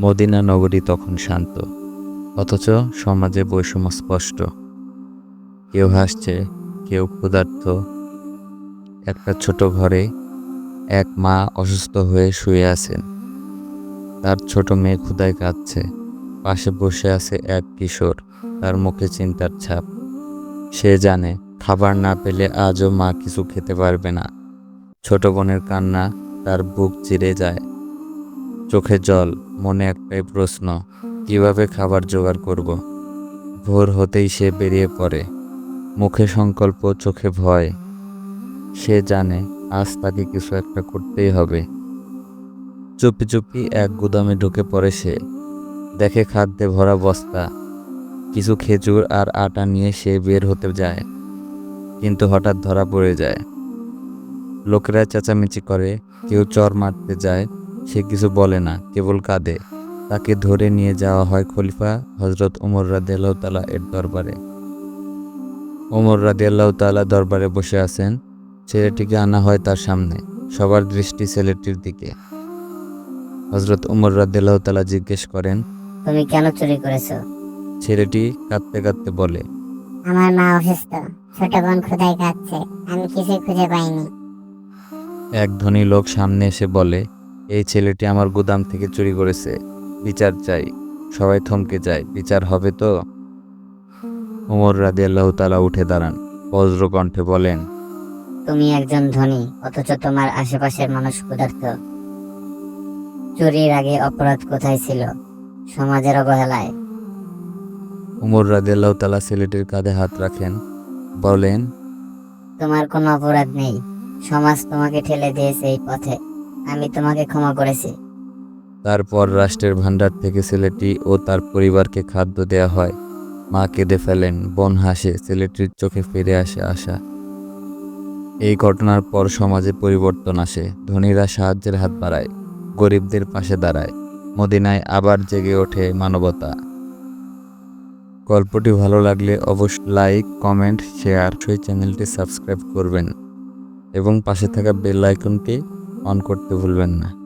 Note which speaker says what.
Speaker 1: Medina নগরী তখন শান্ত, অথচ সমাজে বৈষম্য স্পষ্ট। কেউ হাসছে, কেউ ক্ষুধার্ত। একটা ছোট ঘরে এক মা অসুস্থ হয়ে শুয়ে আছেন। তার ছোট মেয়ে ক্ষুধায় কাঁদছে। পাশে বসে আছে এক কিশোর, তার মুখে চিন্তার ছাপ। সে জানে, খাবার না পেলে আজও মা কিছু খেতে পারবে না। ছোট বোনের কান্না তার বুক চিরে যায়। চোখে জল, মনে একটাই প্রশ্ন, কীভাবে খাবার জোগাড় করব? ভোর হতেই সে বেরিয়ে পড়ে। মুখে সংকল্প, চোখে ভয়। সে জানে, আজ তাকে কিছু একটা করতেই হবে। চুপি চুপি এক গুদামে ঢুকে পড়ে সে। দেখে খাদ্যে ভরা বস্তা। কিছু খেজুর আর আটা নিয়ে সে বের হতে যায়। কিন্তু হঠাৎ ধরা পড়ে যায়। লোকেরা চেঁচামেচি করে, কেউ চর মারতে যায় সে কিছু বলে না কেবল কাঁদে। তাকে ধরে নিয়ে যাওয়া হয় খলিফা হজরত রাদিয়াল্লাহ তালা এর দরবারে। রাদিয়াল্লাহ তালা দরবারে বসে আছেন। ছেলেটিকে আনা হয় তার সামনে সবার দৃষ্টি ছেলেটির দিকে। হজরত রাদিয়াল্লাহ তালা জিজ্ঞেস করেন
Speaker 2: তুমি কেন চুরি করেছ?
Speaker 1: ছেলেটি কাঁদতে কাঁদতে বলে
Speaker 3: আমার মা অসুস্থ ছোট বোন ক্ষুধায় কাঁদছে আমি কিছুই খুঁজে পাইনি।
Speaker 1: এক ধনী লোক সামনে এসে বলে এই ছেলেটি আমার গুদাম থেকে চুরি করেছে। বিচার চাই। সবাই থমকে যায়। বিচার হবে তো? উমর রাদি আল্লাহ তালা উঠে দাঁড়ান। বজ্র কণ্ঠে বলেন
Speaker 2: তুমি একজন ধনী অথচ তোমার আশেপাশের মানুষ ক্ষুধার্ত। চুরির আগে অপরাধ কোথায় ছিল? সমাজের অবহেলায়?
Speaker 1: উমর রাদি আল্লাহ তালা ছেলেটির কাঁধে হাত রাখেন। বলেন
Speaker 2: তোমার কোনো অপরাধ নেই। সমাজ তোমাকে ঠেলে দিয়েছে এই পথে। আমি তোমাকে ক্ষমা করেছি।
Speaker 1: তারপর রাষ্ট্রের ভাণ্ডার থেকে ছেলেটি ও তার পরিবারকে খাদ্য দেয়া হয়। মা কেঁদে ফেলেন, বোন হাসে, ছেলেটির চোখে ফিরে আসে আশা। এই ঘটনার পর সমাজে পরিবর্তন আসে, ধনীরা সাহায্যের হাত বাড়ায়, গরিবদের পাশে দাঁড়ায়, মদিনায় আবার জেগে ওঠে মানবতা। গল্পটি ভালো লাগলে অবশ্যই লাইক, কমেন্ট, শেয়ার, সেই চ্যানেলটি সাবস্ক্রাইব করবেন। এবং পাশে থাকা বেল আইকনটি অন করতে ভুলবেন না।